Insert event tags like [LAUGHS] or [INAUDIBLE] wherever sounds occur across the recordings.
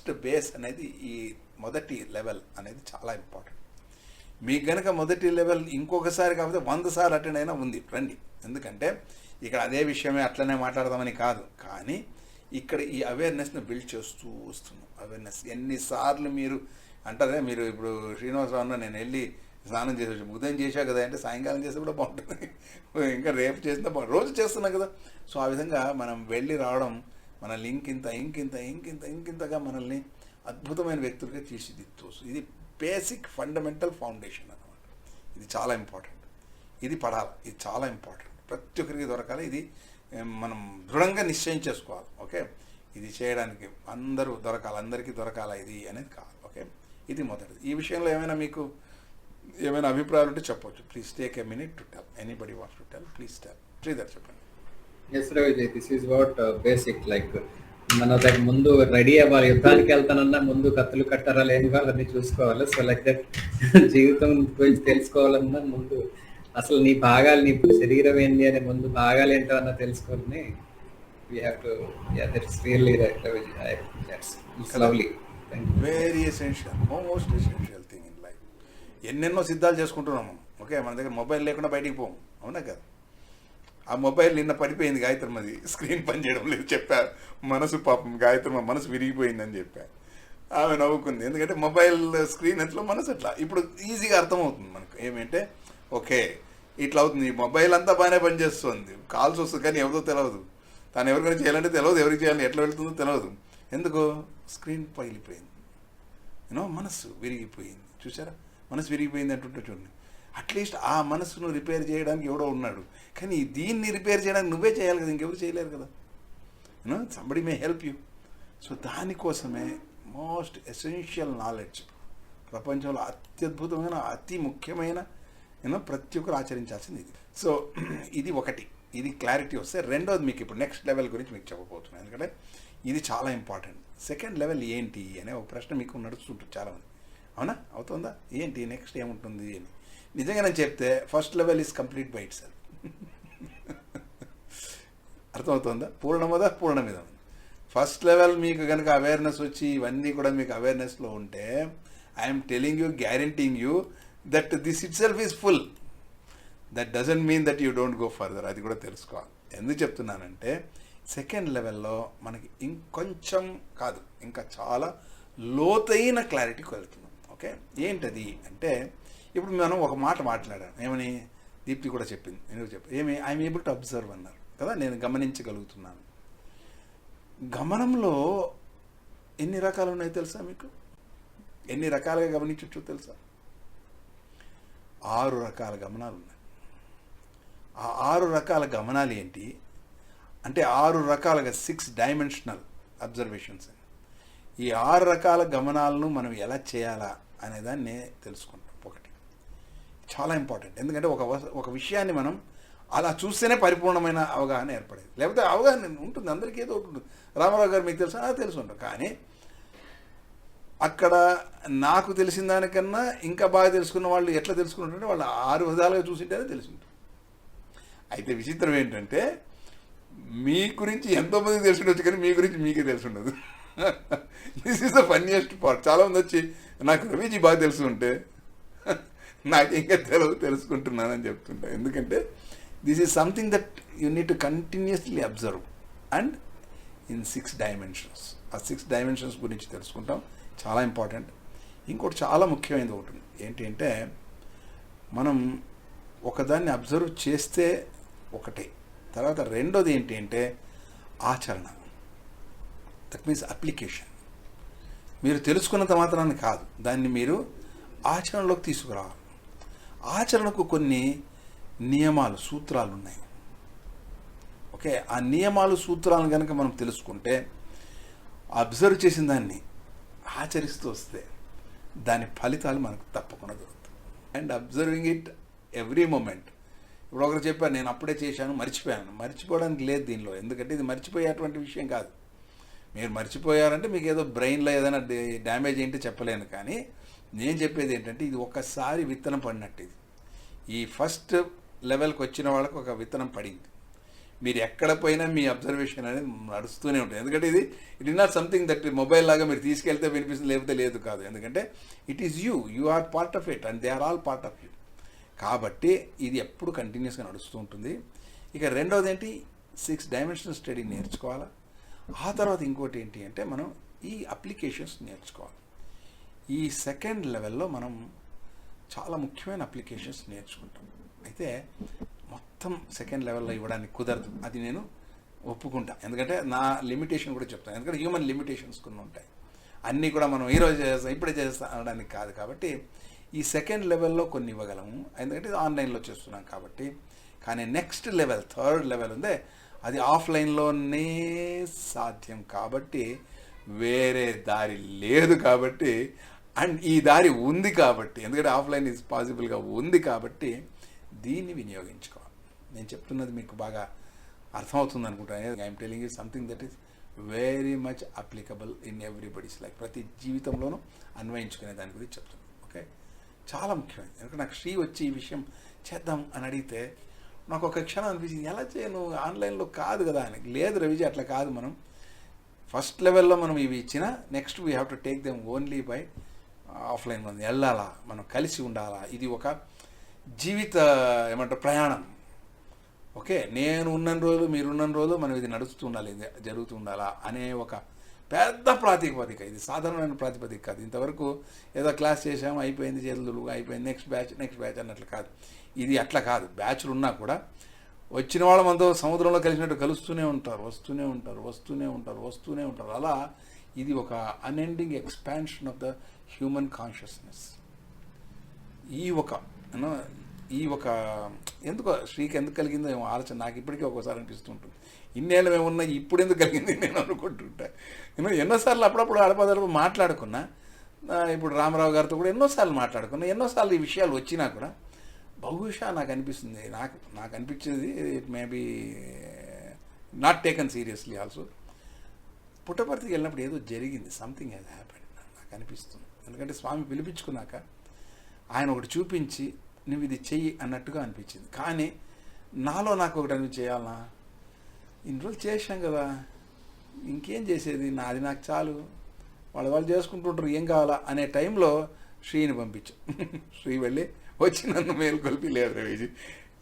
First base అనేది ఈ మొదటి లెవెల్ అనేది చాలా ఇంపార్టెంట్. మీకు గనక మొదటి లెవెల్ ఇంకొకసారి కాకపోతే వంద సార్లు అటెండ్ అయినా ఉంది. రండి. ఎందుకంటే ఇక్కడ అదే విషయమే అట్లనే మాట్లాడదామని కాదు. కానీ ఇక్కడ ఈ అవేర్నెస్ని బిల్డ్ చేస్తూ వస్తున్నాం. అవేర్నెస్. ఎన్నిసార్లు మీరు అంటారే మీరు ఇప్పుడు శ్రీనివాసరావు నేను వెళ్ళి స్నానం చేసి ఉదయం చేశా కదా అంటే సాయంకాలం చేస్తే కూడా బాగుంటుంది. [LAUGHS] ఇంకా రేపు చేసినా బాగుంటుంది. రోజు చేస్తున్నాం కదా. సో ఆ విధంగా మనం వెళ్ళి రావడం మనల్ని ఇంకింత ఇంత ఇంకింత ఇంకింత ఇంకింతగా మనల్ని అద్భుతమైన వ్యక్తులుగా తీర్చిదిద్దుకోవచ్చు ఇది బేసిక్ ఫండమెంటల్ ఫౌండేషన్ అనమాట ఇది చాలా ఇంపార్టెంట్. ఇది పడాలి. ఇది చాలా ఇంపార్టెంట్. ప్రతి ఒక్కరికి దొరకాలి. ఇది మనం దృఢంగా నిశ్చయం చేసుకోవాలి. ఓకే? ఇది చేయడానికి అందరూ దొరకాలి. అందరికీ దొరకాలి ఇది అనేది కాదు. ఓకే? ఇది మొదటిది. ఈ విషయంలో ఏమైనా మీకు ఏమైనా అభిప్రాయాలు ఉంటే చెప్పొచ్చు. Please take a minute to tell anybody what's to tell please tell Sridhar చెప్పండి. Yes Ravi this is what basic like మన దగ్గర ముందు రెడీ అవ్వాలి. యుద్ధానికి వెళ్తానన్నా ముందు కత్తులు కట్టారా లేని వాళ్ళని చూసుకోవాలి. సో లైక్ దట్ జీవితం గురించి తెలుసుకోవాలన్నా ముందు అసలు నీ భాగాలు నీ శరీరం ఏంటి అనే ముందు భాగాలు ఏంటో అన్న తెలుసుకొని we have to yeah that's really it's lovely thank you very essential most essential thing in life ఎన్నెన్నో సిద్ధాలు చేసుకుంటున్నాము ఓకే మన దగ్గర మొబైల్ లేకుండా బయటికి పోము అవునా కదా? ఆ మొబైల్ నిన్న పడిపోయింది గాయత్రమ్మది స్క్రీన్ పని చేయడం లేదు. చెప్పా మనసు పాపం గాయత్రమ్మ మనసు విరిగిపోయిందని చెప్పా. ఆమె నవ్వుకుంది. ఎందుకంటే మొబైల్ స్క్రీన్ ఎట్లా? మనసు ఎట్లా? ఇప్పుడు ఈజీగా అర్థమవుతుంది మనకు. ఏమంటే ఓకే ఇట్లా అవుతుంది. ఈ మొబైల్ అంతా బాగానే పనిచేస్తుంది. కాల్స్ వస్తుంది కానీ ఎవరిదో తెలియదు తను ఎవరికైనా చేయాలంటే తెలియదు ఎవరికి చేయాలి ఎట్లా వెళ్తుందో తెలియదు ఎందుకు? స్క్రీన్ పగిలిపోయింది. యూనో మనసు విరిగిపోయింది. చూసారా మనసు విరిగిపోయింది అంటుంటే చూడండి. అట్లీస్ట్ ఆ మనసును రిపేర్ చేయడానికి ఎవడో ఉన్నాడు. కానీ దీన్ని రిపేర్ చేయడానికి నువ్వే చేయాలి కదా ఇంకెవరు చేయలేరు కదా. You know somebody may help you so దానికోసమే మోస్ట్ ఎసెన్షియల్ నాలెడ్జ్. ప్రపంచంలో అత్యద్భుతమైన అతి ముఖ్యమైన యూనో ప్రతి ఒక్కరు ఆచరించాల్సింది ఇది. సో [CLEARS THROAT] ఇది ఒకటి. ఇది క్లారిటీ వస్తే రెండోది మీకు ఇప్పుడు నెక్స్ట్ లెవెల్ గురించి మీకు చెప్పబోతున్నాను. ఎందుకంటే ఇది చాలా ఇంపార్టెంట్ సెకండ్ లెవెల్ ఏంటి అనే ఒక ప్రశ్న మీకు నడుస్తుంటుంది చాలామంది. అవునా? అవుతుందా? ఏంటి? నెక్స్ట్ ఏముంటుంది అని. నిజంగా నేను చెప్తే first level is complete by itself అర్థమవుతుందా? పూర్ణమద? పూర్ణమిదం. ఫస్ట్ లెవెల్ మీకు కనుక అవేర్నెస్ వచ్చి ఇవన్నీ కూడా మీకు అవేర్నెస్లో ఉంటే I'm telling you guaranteeing you that this itself is full that doesn't mean that you don't go further అది కూడా తెలుసుకోవాలి. ఎందుకు చెప్తున్నానంటే సెకండ్ లెవెల్లో మనకి ఇంకొంచెం కాదు ఇంకా చాలా లోతైన క్లారిటీకి వెళ్తున్నాం ఓకే ఏంటది? అంటే ఇప్పుడు మనం ఒక మాట మాట్లాడాను. ఏమని? దీప్తి కూడా చెప్పింది. ఎందుకు చెప్పి? ఏమి? ఐఎమ్ ఏబుల్ టు అబ్జర్వ్ అన్నారు. కదా? నేను గమనించగలుగుతున్నాను. గమనంలో ఎన్ని రకాలు ఉన్నాయో తెలుసా మీకు? ఎన్ని రకాలుగా గమనించవచ్చు తెలుసా? ఆరు రకాల గమనాలు ఉన్నాయి. ఆ ఆరు రకాల గమనాలు ఏంటి? అంటే ఆరు రకాలుగా సిక్స్ డైమెన్షనల్ అబ్జర్వేషన్స్ ఈ ఆరు రకాల గమనాలను మనం ఎలా చేయాలా అనేదాన్ని తెలుసుకుంటాం చాలా ఇంపార్టెంట్ ఎందుకంటే ఒక ఒక విషయాన్ని మనం అలా చూస్తేనే పరిపూర్ణమైన అవగాహన ఏర్పడేది. లేకపోతే అవగాహన ఉంటుంది అందరికీ ఏదో ఒకటి ఉంటుంది. రామారావు గారు మీకు తెలుసా? తెలుసు కానీ అక్కడ నాకు తెలిసిన దానికన్నా ఇంకా బాగా తెలుసుకున్న వాళ్ళు ఎట్లా తెలుసుకుంటుంటే వాళ్ళు ఆరు విధాలుగా చూసింటేనే తెలిసి ఉంటుంది అయితే విచిత్రం ఏంటంటే మీ గురించి ఎంతోమందికి తెలుసుండొచ్చు కానీ మీ గురించి మీకే తెలుసుండదు. This is the funniest part చాలామంది వచ్చి నాకు రవిజీ బాగా తెలుసు ఉంటే నాకు ఇంకా తెలియదు తెలుసుకుంటున్నానని చెప్తుంటా. ఎందుకంటే this is something that you need to continuously observe and in six dimensions ఆ సిక్స్ డైమెన్షన్స్ గురించి తెలుసుకుంటాం. చాలా ఇంపార్టెంట్ ఇంకోటి చాలా ముఖ్యమైనది ఒకటి ఏంటి అంటే మనం ఒకదాన్ని అబ్జర్వ్ చేస్తే ఒకటే. తర్వాత రెండోది ఏంటి అంటే ఆచరణ. దట్ మీన్స్ అప్లికేషన్ మీరు తెలుసుకున్నంత మాత్రాన్ని కాదు. దాన్ని మీరు ఆచరణలోకి తీసుకురావాలి. ఆచరణకు కొన్ని నియమాలు సూత్రాలు ఉన్నాయి. ఓకే ఆ నియమాలు సూత్రాలను కనుక మనం తెలుసుకుంటే అబ్జర్వ్ చేసిన దాన్ని ఆచరిస్తూ వస్తే దాని ఫలితాలు మనకు తప్పకుండా దొరుకుతాయి. And observing it every moment. ఇప్పుడు ఒకరు చెప్పారు నేను అప్పుడే చేశాను మర్చిపోయాను. మర్చిపోవడానికి లేదు దీనిలో. ఎందుకంటే ఇది మర్చిపోయేటువంటి విషయం కాదు. మీరు మర్చిపోయారంటే మీకు ఏదో బ్రెయిన్లో ఏదైనా డ్యామేజ్ ఏంటి చెప్పలేను కానీ నేను చెప్పేది ఏంటంటే ఇది ఒక్కసారి విత్తనం పడినట్టు ఇది. ఈ ఫస్ట్ లెవెల్కి వచ్చిన వాళ్ళకు ఒక విత్తనం పడింది. మీరు ఎక్కడ పోయినా మీ అబ్జర్వేషన్ అనేది నడుస్తూనే ఉంటుంది. ఎందుకంటే ఇది it is not something that mobile లాగా మీరు తీసుకెళ్తే వినిపిస్తుంది లేకపోతే లేదు కాదు. ఎందుకంటే it is you you are part of it and they are all part of you కాబట్టి ఇది ఎప్పుడు కంటిన్యూస్గా నడుస్తూ ఉంటుంది. ఇక రెండవది ఏంటి? సిక్స్ డైమెన్షనల్ స్టడీ నేర్చుకోవాలా? ఆ తర్వాత ఇంకోటి ఏంటి అంటే మనం ఈ అప్లికేషన్స్ నేర్చుకోవాలి. ఈ సెకండ్ లెవెల్లో మనం చాలా ముఖ్యమైన అప్లికేషన్స్ నేర్చుకుంటాం. అయితే మొత్తం సెకండ్ లెవెల్లో ఇవ్వడానికి కుదరదు. అది నేను ఒప్పుకుంటా. ఎందుకంటే నా లిమిటేషన్ కూడా చెప్తాను. ఎందుకంటే హ్యూమన్ లిమిటేషన్స్ కొన్ని ఉంటాయి. అన్నీ కూడా మనం ఈరోజు చేస్తాం ఇప్పుడే చేస్తాం అనడానికి కాదు కాబట్టి ఈ సెకండ్ లెవెల్లో కొన్ని ఇవ్వగలము. ఎందుకంటే ఆన్లైన్లో చేస్తున్నాం కాబట్టి. కానీ నెక్స్ట్ లెవెల్ థర్డ్ లెవెల్ ఉందే అది ఆఫ్లైన్లోనే సాధ్యం కాబట్టి వేరే దారి లేదు కాబట్టి అండ్ ఈ దారి ఉంది కాబట్టి ఎందుకంటే ఆఫ్లైన్ ఇస్ పాసిబుల్గా ఉంది కాబట్టి దీన్ని వినియోగించుకోవాలి. నేను చెప్తున్నది మీకు బాగా అర్థమవుతుంది అనుకుంటాను I'm telling is something that is very much applicable in everybody's life ప్రతి జీవితంలోనూ అన్వయించుకునే దాని గురించి చెప్తున్నాను. ఓకే చాలా ముఖ్యమైనది. ఎందుకంటే నాకు శ్రీ వచ్చి ఈ విషయం చేద్దాం అని అడిగితే నాకు ఒక క్షణం అనిపించింది. ఎలా చేయను ఆన్లైన్లో కాదు కదా అని. లేదు రవిజీ అట్లా కాదు మనం. ఫస్ట్ లెవెల్లో మనం ఇవి ఇచ్చిన next we have to take them only by offline మనం వెళ్ళాలా? మనం కలిసి ఉండాలా? ఇది ఒక జీవిత ఏమంటారు ప్రయాణం. ఓకే? నేను ఉన్న రోజులు మీరు ఉన్న రోజులు మనం ఇది నడుస్తూ ఉండాలి. ఇది జరుగుతూ ఉండాలా? అనే ఒక పెద్ద ప్రాతిపదిక. ఇది సాధారణమైన ప్రాతిపదిక కాదు. ఇంతవరకు ఏదో క్లాస్ చేసాము అయిపోయింది చేతులు అయిపోయింది నెక్స్ట్ బ్యాచ్ నెక్స్ట్ బ్యాచ్ అన్నట్లు కాదు. ఇది అట్లా కాదు. బ్యాచ్లు ఉన్నా కూడా వచ్చిన వాళ్ళు మనతో సముద్రంలో కలిసినట్టు కలుస్తూనే ఉంటారు వస్తూనే ఉంటారు వస్తూనే ఉంటారు వస్తూనే ఉంటారు. అలా ఇది ఒక unending expansion of the human consciousness ఈ ఒక ఈ ఒక ఎందుకో శ్రీకి ఎందుకు కలిగిందో ఏమో ఆలోచన నాకు ఇప్పటికీ ఒక్కోసారి అనిపిస్తుంటుంది. ఇన్నేళ్ళు ఏమున్నా ఇప్పుడు ఎందుకు కలిగింది నేను అనుకుంటుంటా. నేను ఎన్నోసార్లు అప్పుడప్పుడు అడపదడప మాట్లాడుకున్నా. ఇప్పుడు రామారావు గారితో కూడా ఎన్నోసార్లు మాట్లాడుకున్నా. ఎన్నోసార్లు ఈ విషయాలు వచ్చినా కూడా బహుశా నాకు అనిపిస్తుంది. నాకు నాకు అనిపించేది it may be not taken seriously also పుట్టపర్తికి వెళ్ళినప్పుడు ఏదో జరిగింది. సంథింగ్ హ్యాస్ హ్యాపెండ్ నాకు అనిపిస్తుంది. ఎందుకంటే స్వామి పిలిపించుకున్నాక ఆయన ఒకటి చూపించి నువ్వు ఇది చెయ్యి అన్నట్టుగా అనిపించింది. కానీ నాలో నాకు ఒకటి అనిపి చేయాలనా? ఇన్ని రోజులు చేశాం కదా. ఇంకేం చేసేది? నాది నాకు చాలు. వాళ్ళు వాళ్ళు చేసుకుంటుంటారు. ఏం కావాలా? అనే టైంలో శ్రీని పంపించు. [LAUGHS] శ్రీ వెళ్ళి వచ్చి నన్ను మేలుకొల్పి లేదు రవిజీ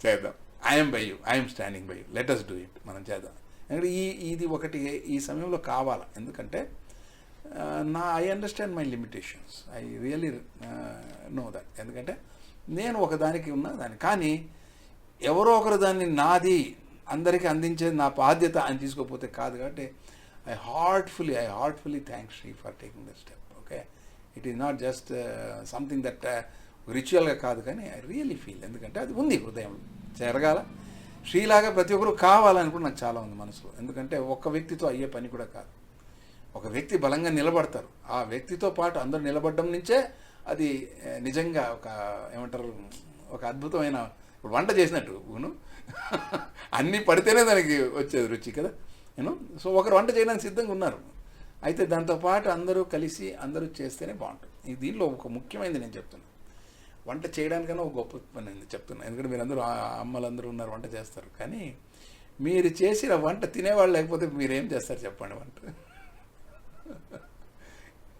చేద్దాం. I'm by you I'm standing by you let us do it మనం చేద్దాం. ఎందుకంటే ఈ ఇది ఒకటి ఈ సమయంలో కావాలి. ఎందుకంటే నా I understand my limitations I really know that ఎందుకంటే నేను ఒకదానికి ఉన్న దాన్ని. కానీ ఎవరో ఒకరు దాన్ని నాది అందరికీ అందించేది నా బాధ్యత అని తీసుకోకపోతే కాదు కాబట్టి I heartfully I heartfully thanks she for taking the step okay it is not just something that రిచువల్గా కాదు కానీ ఐ రియలీ ఫీల్ ఎందుకంటే అది ఉంది హృదయంలో జరగాల. శ్రీలాగా ప్రతి ఒక్కరు కావాలని కూడా నాకు చాలా ఉంది మనసులో. ఎందుకంటే ఒక్క వ్యక్తితో అయ్యే పని కూడా కాదు. ఒక వ్యక్తి బలంగా నిలబడతారు. ఆ వ్యక్తితో పాటు అందరూ నిలబడడం నుంచే అది నిజంగా ఒక ఏమంటారు ఒక అద్భుతమైన ఇప్పుడు వంట చేసినట్టు ఊను. అన్నీ పడితేనే దానికి వచ్చేది రుచి కదా. నేను సో ఒకరు వంట చేయడానికి సిద్ధంగా ఉన్నారు. అయితే దాంతోపాటు అందరూ కలిసి అందరూ చేస్తేనే బాగుంటుంది. ఈ దీనిలో ఒక ముఖ్యమైనది నేను చెప్తున్నాను వంట చేయడానికైనా ఒక గొప్ప పని నేను చెప్తున్నాను ఎందుకంటే మీరందరూ అమ్మలందరూ ఉన్నారు వంట చేస్తారు. కానీ మీరు చేసిన వంట తినేవాళ్ళు లేకపోతే మీరేం చేస్తారు చెప్పండి వంట?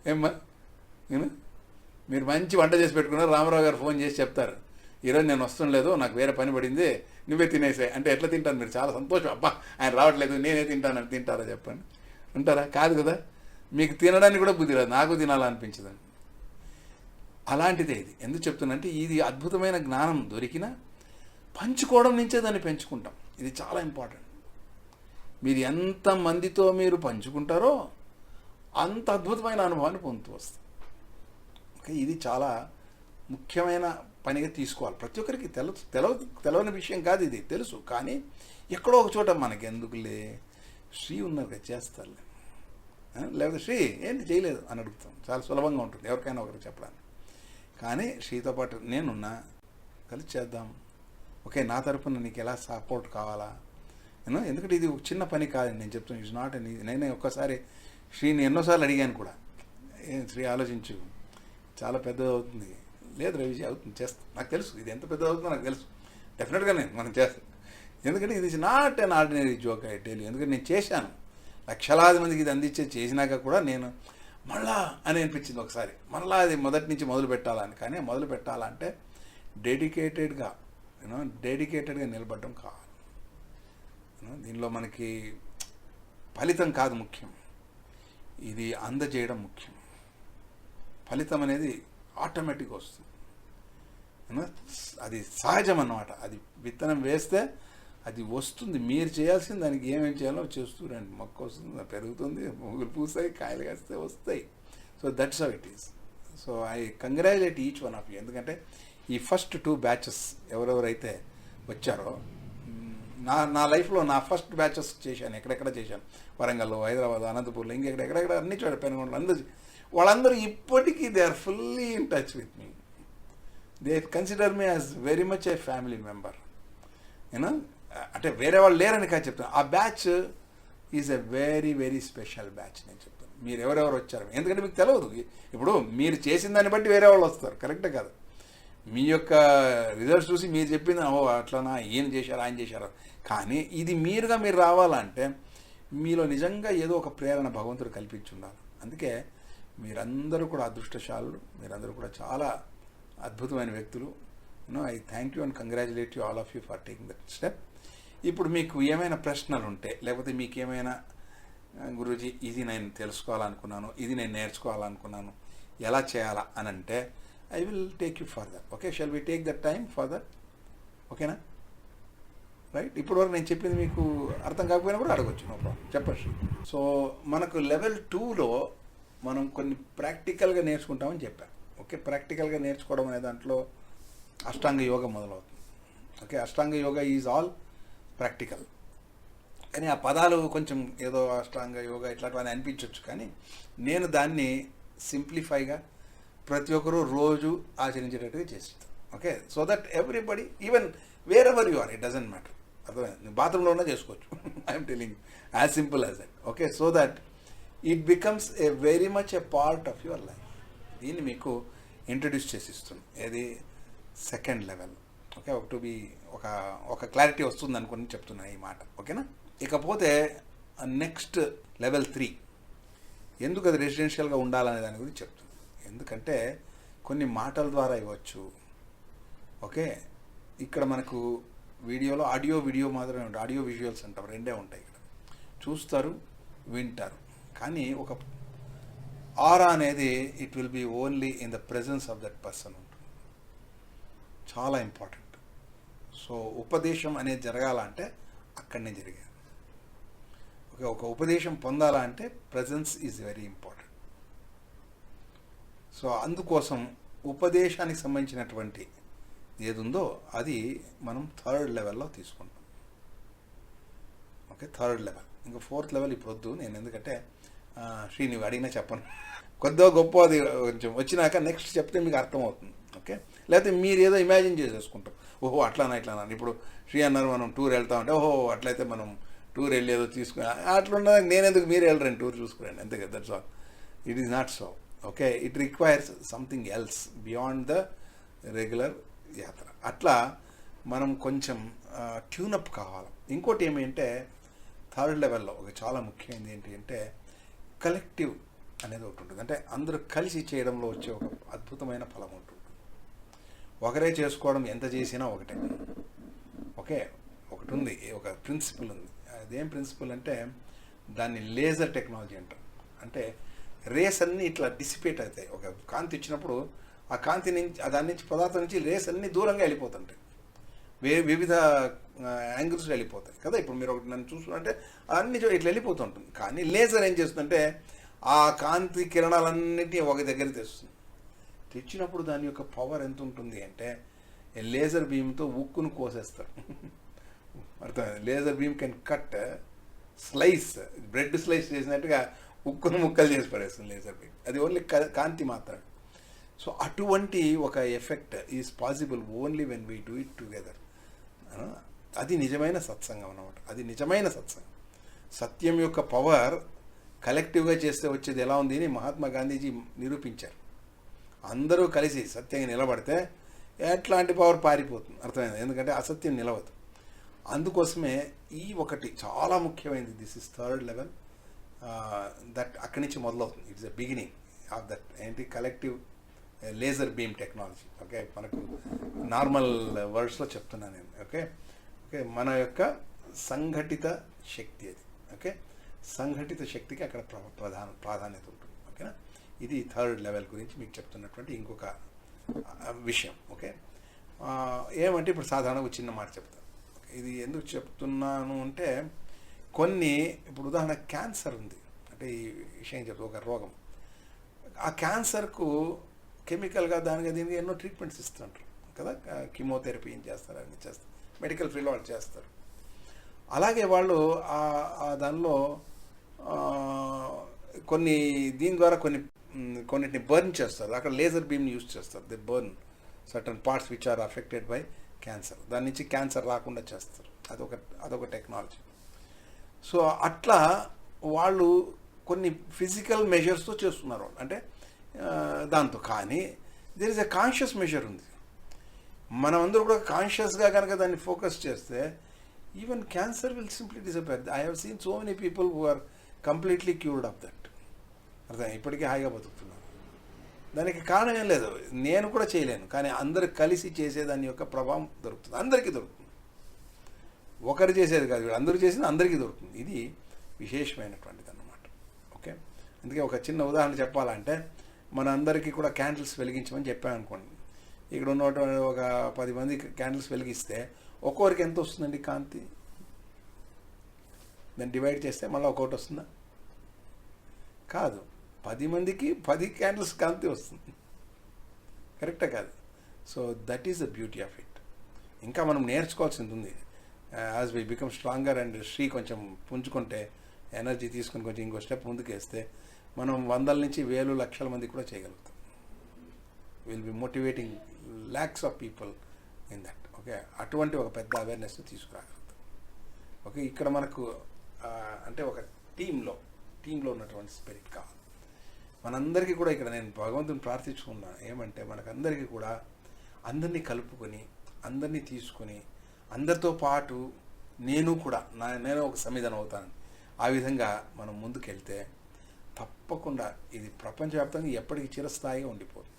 ఏమ్మా? నేను మీరు మంచి వంట చేసి పెట్టుకున్నారు రామారావు గారు ఫోన్ చేసి చెప్తారు. ఈరోజు నేను వస్తాం లేదు నాకు వేరే పని పడింది నువ్వే తినేసాయి అంటే ఎట్లా తింటాను మీరు చాలా సంతోషం. అబ్బా ఆయన రావట్లేదు నేనే తింటానని తింటారా చెప్పండి? ఉంటారా? కాదు కదా. మీకు తినడానికి కూడా బుద్ధి రాదు. నాకు తినాలనిపించదండి. అలాంటిదే ఇది. ఎందుకు చెప్తున్నంటే ఇది అద్భుతమైన జ్ఞానం దొరికిన పంచుకోవడం నుంచే దాన్ని పెంచుకుంటాం. ఇది చాలా ఇంపార్టెంట్. మీరు ఎంత మందితో మీరు పంచుకుంటారో అంత అద్భుతమైన అనుభవాన్ని పొందుతూ వస్తుంది ఓకే ఇది చాలా ముఖ్యమైన పనిగా తీసుకోవాలి. ప్రతి ఒక్కరికి తెల తెలవ తెలవని విషయం కాదు ఇది తెలుసు. కానీ ఎక్కడో ఒక చోట మనకి ఎందుకులే శ్రీ ఉన్నారు కదా చేస్తారులే. లేకపోతే శ్రీ ఏంటి చేయలేదు అని అడుగుతాం. చాలా సులభంగా ఉంటుంది. ఎవరికైనా ఒకరికి చెప్పడానికి. కానీ శ్రీతో పాటు నేనున్నా కలిసి చేద్దాం. ఓకే నా తరపున నీకు ఎలా సపోర్ట్ కావాలా? నేను ఎందుకంటే ఇది ఒక చిన్న పని కాదండి నేను చెప్తాను ఇట్స్ నాట్ అని నేనే ఒక్కసారి శ్రీని ఎన్నోసార్లు అడిగాను కూడా. ఏం శ్రీ ఆలోచించు. చాలా పెద్దది అవుతుంది. లేదు రవిజీ అవుతుంది చేస్తా. నాకు తెలుసు ఇది ఎంత పెద్దది అవుతుందో నాకు తెలుసు. డెఫినెట్గా నేను మనం చేస్తాం. ఎందుకంటే ఇది is not an ordinary joke I tell ఎందుకంటే నేను చేశాను. లక్షలాది మందికి ఇది అందించే చేసినాక కూడా నేను మళ్ళా అని అనిపించింది ఒకసారి. మళ్ళా అది మొదటి నుంచి మొదలు పెట్టాలని. కానీ మొదలు పెట్టాలంటే డెడికేటెడ్గా యూనో డెడికేటెడ్గా నిలబడడం కావాలి దీనిలో మనకి ఫలితం కాదు ముఖ్యం. ఇది అందజేయడం ముఖ్యం. ఫలితం అనేది ఆటోమేటిక్గా వస్తుంది. అది సహజం అన్నమాట. అది విత్తనం వేస్తే అది వస్తుంది మీరు చేయాల్సింది దానికి ఏమేమి చేయాలో చేస్తూ రండి. మొక్క వస్తుంది అది పెరుగుతుంది మొగ్గులు పూస్తాయి కాయలు కాస్తే వస్తాయి. So that's how it is so I congratulate each one of you ఎందుకంటే ఈ ఫస్ట్ టూ బ్యాచెస్ ఎవరెవరైతే వచ్చారో నా నా లైఫ్లో నా ఫస్ట్ బ్యాచెస్ చేశాను ఎక్కడెక్కడ చేశాను. వరంగల్లో హైదరాబాద్ అనంతపూర్లో ఎక్కడెక్కడ అన్ని చోట పెనుగొండలు అందరూ వాళ్ళందరూ ఇప్పటికీ they are fully in touch with me they consider me as very much a family member you know అంటే వేరే వాళ్ళు లేరని కాదు చెప్తాను ఆ batch is a very very special batch నేను చెప్తాను మీరు ఎవరెవరు వచ్చారు? ఎందుకంటే మీకు తెలియదు ఇప్పుడు మీరు చేసిన దాన్ని బట్టి వేరే వాళ్ళు వస్తారు. కరెక్టే కాదు. మీ యొక్క రిజల్ట్స్ చూసి మీరు చెప్పింది ఓ అట్లానా ఏం చేశారు ఆయన చేశారు. కానీ ఇది మీరుగా మీరు రావాలంటే మీలో నిజంగా ఏదో ఒక ప్రేరణ భగవంతుడు కల్పించి ఉండాలి. అందుకే మీరందరూ కూడా అదృష్టశాలులు మీరందరూ కూడా చాలా అద్భుతమైన వ్యక్తులు. You know I thank you and congratulate you all of you for taking that step ఇప్పుడు మీకు ఏమైనా ప్రశ్నలు ఉంటే లేకపోతే మీకు ఏమైనా గురూజీ ఇది నేను తెలుసుకోవాలనుకున్నాను ఇది నేను నేర్చుకోవాలనుకున్నాను ఎలా చేయాలా అని అంటే I will take you further okay shall we take that time further ఓకేనా రైట్ ఇప్పుడు వరకు నేను చెప్పింది మీకు అర్థం కాకపోయినా కూడా అడగొచ్చు నో ప్రాబ్లం చెప్పచ్చు సో మనకు లెవెల్ టూలో మనం కొన్ని ప్రాక్టికల్గా నేర్చుకుంటామని చెప్పాను ఓకే ప్రాక్టికల్గా నేర్చుకోవడం అనే దాంట్లో అష్టాంగ యోగ మొదలవుతుంది. Okay Ashtanga yoga is all practical. కానీ ఆ పదాలు కొంచెం ఏదో అష్టాంగ యోగా ఇట్లాంటివన్నీ అనిపించవచ్చు కానీ నేను దాన్ని సింప్లిఫైగా ప్రతి ఒక్కరూ రోజు ఆచరించేటట్టుగా చేస్తాను okay? So that everybody even wherever you are it doesn't matter. అర్థమైంది? బాత్రూంలో ఉన్నా చేసుకోవచ్చు. [LAUGHS] I'm telling as simple as that. Okay? So that it becomes a very much a part of your life. దీన్ని మీకు ఇంట్రడ్యూస్ చేసి ఇస్తుంది ఏది? Second level. Okay ఒక టు బి ఒక ఒక క్లారిటీ వస్తుంది అనుకుని చెప్తున్నా ఈ మాట ఓకేనా? ఇకపోతే నెక్స్ట్ లెవెల్ త్రీ ఎందుకు అది రెసిడెన్షియల్గా ఉండాలనే దాని గురించి చెప్తుంది ఎందుకంటే కొన్ని మాటల ద్వారా ఇవ్వచ్చు ఓకే? ఇక్కడ మనకు వీడియోలో ఆడియో వీడియో మాత్రమే ఉంటాయి ఆడియో విజువల్స్ అంటాం రెండే ఉంటాయి ఇక్కడ. చూస్తారు వింటారు. కానీ ఒక ఆరా అనేది it will be only in the presence of that person ఉంటుంది చాలా ఇంపార్టెంట్ సో ఉపదేశం అనేది జరగాలంటే అక్కడనే జరిగేది. ఓకే ఒక ఉపదేశం పొందాలంటే presence is very important so అందుకోసం ఉపదేశానికి సంబంధించినటువంటి ఏది ఉందో అది మనం థర్డ్ లెవెల్లో తీసుకుంటాం. ఓకే థర్డ్ లెవెల్ ఇంకా ఫోర్త్ లెవెల్ ఇప్పుడు వద్దు నేను ఎందుకంటే శ్రీ నువ్వు అడిగినా చెప్పను. కొద్దిగా గొప్ప అది కొంచెం వచ్చినాక నెక్స్ట్ చెప్తే మీకు అర్థమవుతుంది. ఓకే లేకపోతే మీరు ఏదో ఇమాజిన్ చేసేసుకుంటాం ఓహో అట్లానా ఇట్లానా అని. ఇప్పుడు శ్రీ అన్నారు మనం టూర్ వెళ్తామంటే ఓహో అట్లయితే మనం టూర్ వెళ్ళేదో తీసుకుని అట్లున్న నేను ఎందుకు మీరు వెళ్ళరండి టూర్ చూసుకురండి. అంతే కదా that's all it is not so okay it requires something else beyond the regular యాత్ర. అట్లా మనం కొంచెం ట్యూనప్ కావాలి. ఇంకోటి ఏమంటే థర్డ్ లెవెల్లో ఒక చాలా ముఖ్యమైనది ఏంటి అంటే కలెక్టివ్ అనేది ఒకటి ఉంటుంది. అంటే అందరూ కలిసి చేయడంలో వచ్చే ఒక అద్భుతమైన ఫలం ఉంటుంది. ఒకరే చేసుకోవడం ఎంత చేసినా ఒకటే. ఓకే? ఒకటి ఉంది ఒక ప్రిన్సిపల్ ఉంది. అదేం ప్రిన్సిపల్ అంటే దాన్ని లేజర్ టెక్నాలజీ అంటారు. అంటే రేస్ అన్నీ ఇట్లా డిసిపేట్ అవుతాయి. ఒక కాంతి ఇచ్చినప్పుడు ఆ కాంతి నుంచి దాని నుంచి పదార్థం నుంచి రేస్ అన్నీ దూరంగా వెళ్ళిపోతుంటాయి. వే వివిధ యాంగిల్స్ వెళ్ళిపోతాయి. కదా? ఇప్పుడు మీరు ఒకటి నన్ను చూసుకుంటే అన్ని ఇట్లా వెళ్ళిపోతుంటుంది. కానీ లేజర్ ఏం చేస్తుందంటే ఆ కాంతి కిరణాలన్నింటినీ ఒక దగ్గర తెస్తుంది. తెచ్చినప్పుడు దాని యొక్క పవర్ ఎంత ఉంటుంది అంటే లేజర్ బీమ్తో ఉక్కును కోసేస్తారు. అర్థం laser beam can cut slice bread slice చేసినట్టుగా ఉక్కును ముక్కలు చేసి పడేస్తుంది లేజర్ బీమ్ అది ఓన్లీ కాంతి మాత్రమే. సో అటువంటి ఒక effect is possible only when we do it together అది నిజమైన సత్సంగం అనమాట అది నిజమైన సత్సంగం. సత్యం యొక్క పవర్ కలెక్టివ్గా చేస్తే వచ్చేది ఎలా ఉంది అని మహాత్మా గాంధీజీ నిరూపించారు. అందరూ కలిసి సత్యంగా నిలబడితే ఎట్లాంటి పవర్ పారిపోతుంది? అర్థమైంది? ఎందుకంటే అసత్యం నిలవదు. అందుకోసమే ఈ ఒకటి చాలా ముఖ్యమైనది. This is third level that అక్కడి నుంచి మొదలవుతుంది. It's the beginning of that ఏంటి collective laser beam technology okay మనకు నార్మల్ వర్డ్స్లో చెప్తున్నాను నేను. ఓకే ఓకే మన యొక్క సంఘటిత శక్తి అది. ఓకే సంఘటిత శక్తికి అక్కడ ప్రధాన ప్రాధాన్యత ఉంటుంది. ఓకేనా ఇది థర్డ్ లెవెల్ గురించి మీకు చెప్తున్నటువంటి ఇంకొక విషయం ఓకే ఏమంటే ఇప్పుడు సాధారణంగా చిన్న మాట చెప్తాను. ఇది ఎందుకు చెప్తున్నాను అంటే కొన్ని ఇప్పుడు ఉదాహరణ క్యాన్సర్ ఉంది. అంటే ఈ విషయం చెప్తా ఒక రోగం. ఆ క్యాన్సర్కు కెమికల్గా దానికి దీనికి ఎన్నో ట్రీట్మెంట్స్ ఇస్తుంటారు కదా? కీమోథెరపీ ఏం చేస్తారు అన్ని చేస్తారు. మెడికల్ ఫీల్డ్ వాళ్ళు చేస్తారు. అలాగే వాళ్ళు ఆ దానిలో కొన్ని దీని ద్వారా కొన్ని కొన్నిటిని బర్న్ చేస్తారు. అక్కడ లేజర్ బీమ్ని యూజ్ చేస్తారు. The burn certain parts which are affected by cancer దాని నుంచి క్యాన్సర్ రాకుండా చేస్తారు. అదొక అదొక టెక్నాలజీ సో అట్లా వాళ్ళు కొన్ని ఫిజికల్ మెజర్స్తో చేస్తున్నారు వాళ్ళు. అంటే దాంతో. కానీ there is a conscious measure ఉంది. మనం అందరూ కూడా కాన్షియస్గా కనుక దాన్ని ఫోకస్ చేస్తే even cancer will simply disappear I have seen so many people who are completely cured of that అర్థం ఇప్పటికీ హాయిగా బతుకుతున్నాను దానికి కారణం ఏం లేదు. నేను కూడా చేయలేను. కానీ అందరు కలిసి చేసేదాని యొక్క ప్రభావం దొరుకుతుంది. అందరికీ దొరుకుతుంది. ఒకరు చేసేది కాదు వీళ్ళు. అందరూ చేసింది అందరికీ దొరుకుతుంది. ఇది విశేషమైనటువంటిది అన్నమాట ఓకే? అందుకే ఒక చిన్న ఉదాహరణ చెప్పాలంటే మన అందరికీ కూడా క్యాండిల్స్ వెలిగించమని చెప్పామనుకోండి ఇక్కడ ఉన్నటువంటి ఒక పది మంది క్యాండిల్స్ వెలిగిస్తే ఒక్కొక్కరికి ఎంత వస్తుందండి కాంతి? దాన్ని డివైడ్ చేస్తే మళ్ళీ ఒక్కొక్కటి వస్తుందా? కాదు. పది మందికి పది క్యాండిల్స్ కాంతి వస్తుంది. కరెక్టా కాదు. So that is the beauty of it ఇంకా మనం నేర్చుకోవాల్సింది ఉంది. As we become stronger and Shri కొంచెం పుంజుకుంటే ఎనర్జీ తీసుకుని కొంచెం ఇంకో స్టెప్ ముందుకు వేస్తే మనం వందల నుంచి వేలు లక్షల మంది కూడా చేయగలుగుతాం. Will be motivating lakhs of people in that okay అటువంటి ఒక పెద్ద అవేర్నెస్ తీసుకురాగలుగుతాం. ఓకే ఇక్కడ మనకు uh, అంటే ఒక టీంలో టీంలో ఉన్నటువంటి స్పిరిట్ కావాలి. మనందరికీ కూడా ఇక్కడ నేను భగవంతుని ప్రార్థించుకున్నాను ఏమంటే మనకందరికీ కూడా అందరినీ కలుపుకొని అందరినీ తీసుకొని అందరితో పాటు నేను కూడా నా నేను ఒక సమిధనం అవుతాను. ఆ విధంగా మనం ముందుకెళ్తే తప్పకుండా ఇది ప్రపంచవ్యాప్తంగా ఎప్పటికీ చిరస్థాయిగా ఉండిపోదు.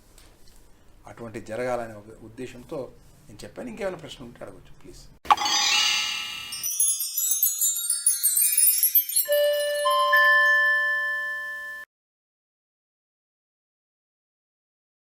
అటువంటి జరగాలనే ఒక ఉద్దేశంతో నేను చెప్పాను. ఇంకేమైనా ప్రశ్న ఉంటే అడగచ్చు ప్లీజ్.